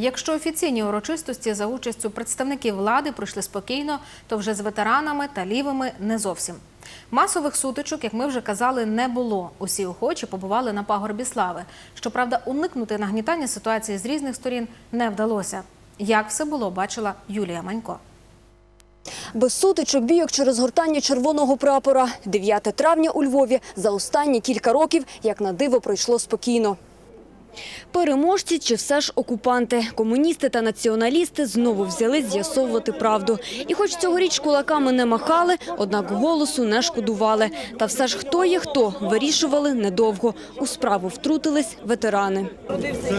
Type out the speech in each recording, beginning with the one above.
Якщо офіційні урочистості за участю представників влади пройшли спокійно, то вже з ветеранами та лівими не зовсім. Масових сутичок, як ми вже казали, не було. Усі охочі побували на пагорбі слави. Щоправда, уникнути нагнітання ситуації з різних сторін не вдалося. Як все було, бачила Юлія Манько. Без сутичок бійок через гортання червоного прапора. 9 травня у Львові за останні кілька років, як на диво, пройшло спокійно. Переможці чи все ж окупанти? Комуністи та націоналісти знову взяли з'ясовувати правду. І хоч цьогоріч кулаками не махали, однак голосу не шкодували. Та все ж хто є хто, вирішували недовго. У справу втрутились ветерани.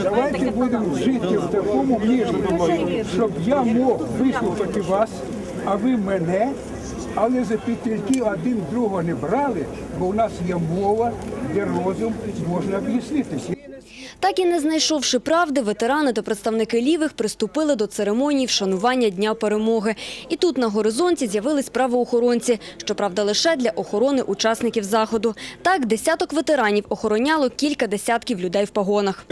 Давайте будемо жити в такому мірі, щоб я мог вислухати вас, а ви мене, але за підтримки один другого не брали, бо у нас є мова, де розум можна об'яснитися. Так і не знайшовши правди, ветерани та представники лівих приступили до церемонії вшанування Дня перемоги. І тут на горизонті з'явились правоохоронці, щоправда, лише для охорони учасників заходу. Так, десяток ветеранів охороняло кілька десятків людей в погонах.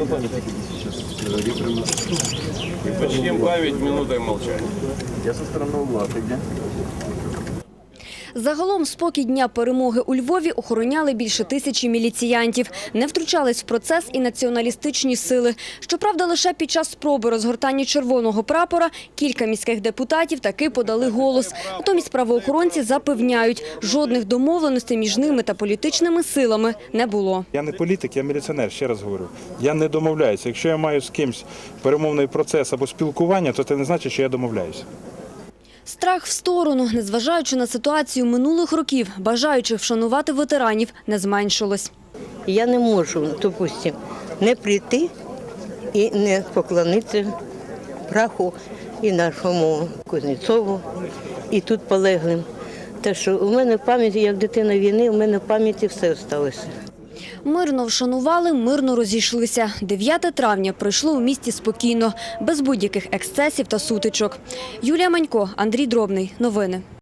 Почтим память минутой молчания. Я со ты где? Загалом спокій Дня перемоги у Львові охороняли більше тисячі міліціянтів. Не втручались в процес і націоналістичні сили. Щоправда, лише під час спроби розгортання червоного прапора кілька міських депутатів таки подали голос. Натомість правоохоронці запевняють, жодних домовленостей між ними та політичними силами не було. Я не політик, я міліціонер, ще раз говорю. Я не домовляюся. Якщо я маю з кимось перемовний процес або спілкування, то це не значить, що я домовляюся. Страх в сторону, незважаючи на ситуацію минулих років, бажаючих вшанувати ветеранів не зменшилось. Я не можу, допустим, не прийти і не поклонитися праху і нашому Кузнєцову, і тут полеглим. Те, що у мене в пам'яті, як дитина війни, у мене в пам'яті все залишилося. Мирно вшанували, мирно розійшлися. 9 травня пройшло у місті спокійно, без будь-яких ексцесів та сутичок. Юлія Манько, Андрій Дробний. Новини.